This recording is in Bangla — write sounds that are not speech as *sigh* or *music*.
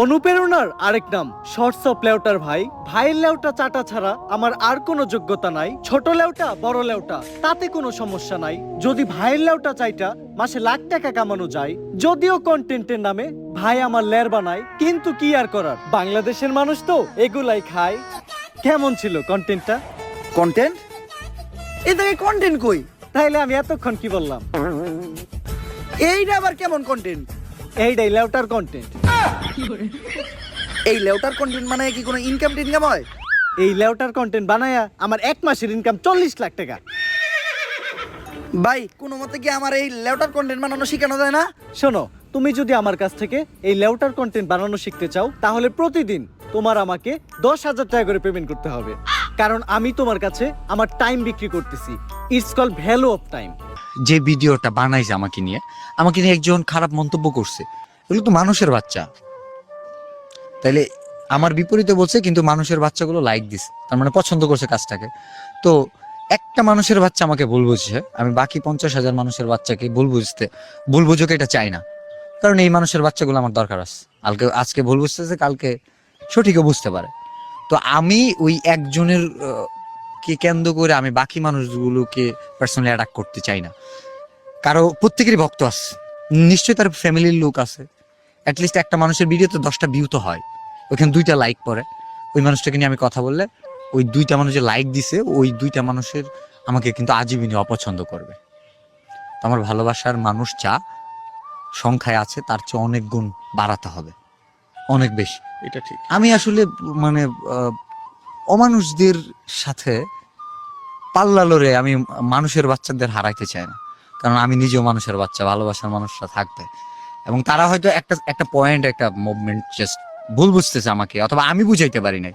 অনুপ্রেরণার আরেক নাম শর্টস অফ লেউটার ভাই। ভাইয়ের লেউটা চাটা ছাড়া আমার আর কোনো যোগ্যতা নাই। ছোট লেউটা বড় লেউটা তাতে কোনো সমস্যা নাই। যদি ভাইয়ের লেউটা চাইটা মাসে লাখ টাকা কামানো যায়। যদিও কন্টেন্টের নামে ভাই আমার লের বানায় কিন্তু কি আর করার? বাংলাদেশের মানুষ তো এগুলাই খায়। কেমন ছিল কন্টেন্টটা কন্টেন্ট এই থেকে কন্টেন্ট কই? তাইলে আমি এতক্ষণ কি বললাম? এইটা আবার কেমন কন্টেন্ট এইটাই লেউটার কন্টেন্ট *laughs* এই লেউটার কন্টেন্ট মানে কি কোনো ইনকাম টিনকাম হয়? এই লেউটার কন্টেন্ট বানায়া আমার এক মাসের ইনকাম চল্লিশ লাখ টাকা। ভাই কোনো মতে কি আমার এই লেউটার কন্টেন্ট বানানো শেখানো যায় না? শোনো তুমি যদি আমার কাছ থেকে এই লেউটার কন্টেন্ট বানানো শিখতে চাও তাহলে প্রতিদিন তোমার আমাকে দশ হাজার টাকা করে পেমেন্ট করতে হবে। কারণ আমি তোমার কাছে আমার টাইম বিক্রি করতেছি। It's called value of time যে ভিডিওটা বানাইছে আমাকে নিয়ে আমাকে নিয়ে একজন খারাপ মন্তব্য করছে। এগুলো তো মানুষের বাচ্চা। তাইলে আমার বিপরীতে বলছে, কিন্তু মানুষের বাচ্চাগুলো লাইক দিস তার মানে পছন্দ করছে কাজটাকে। তো একটা মানুষের বাচ্চা আমাকে ভুল বুঝছে। আমি বাকি পঞ্চাশ হাজার মানুষের বাচ্চাকে ভুল বুঝতে, ভুল বুঝোকে এটা চাই না। কারণ এই মানুষের বাচ্চাগুলো আমার দরকার আছে। কালকে, আজকে ভুল বুঝতেছে, কালকে সঠিকও বুঝতে পারে। তো আমি ওই একজনের কে কেন্দ্র করে আমি বাকি মানুষগুলোকে পার্সোনালি অ্যাটাক করতে চাই না। কারও, প্রত্যেকেরই ভক্ত আছে। নিশ্চয়ই তার ফ্যামিলির লোক আছে। অ্যাটলিস্ট একটা মানুষের ভিডিওতে দশটা ভিউ তো হয়। ওইখানে দুইটা লাইক পড়ে। ওই মানুষটাকে নিয়ে আমি কথা বললে ওই দুইটা মানুষ যে লাইক দিছে ওই দুইটা মানুষের আমাকে কিন্তু আজীবনই অপছন্দ করবে। আমার ভালোবাসার মানুষ যা সংখ্যায় আছে তার চেয়ে অনেক গুণ বাড়াতে হবে। অনেক বেশি। এটা ঠিক। আমি আসলে মানে অমানুষদের সাথে পাল্লা লড়ে আমি মানুষের বাচ্চাদের হারাইতে চাই না। কারণ আমি নিজেও মানুষের বাচ্চা ভালোবাসার মানুষরা থাকবে। এবং তারা হয়তো একটা একটা পয়েন্ট একটা মুভমেন্ট জাস্ট ভুল বুঝতেছে আমাকে, অথবা আমি বুঝাইতে পারি নাই।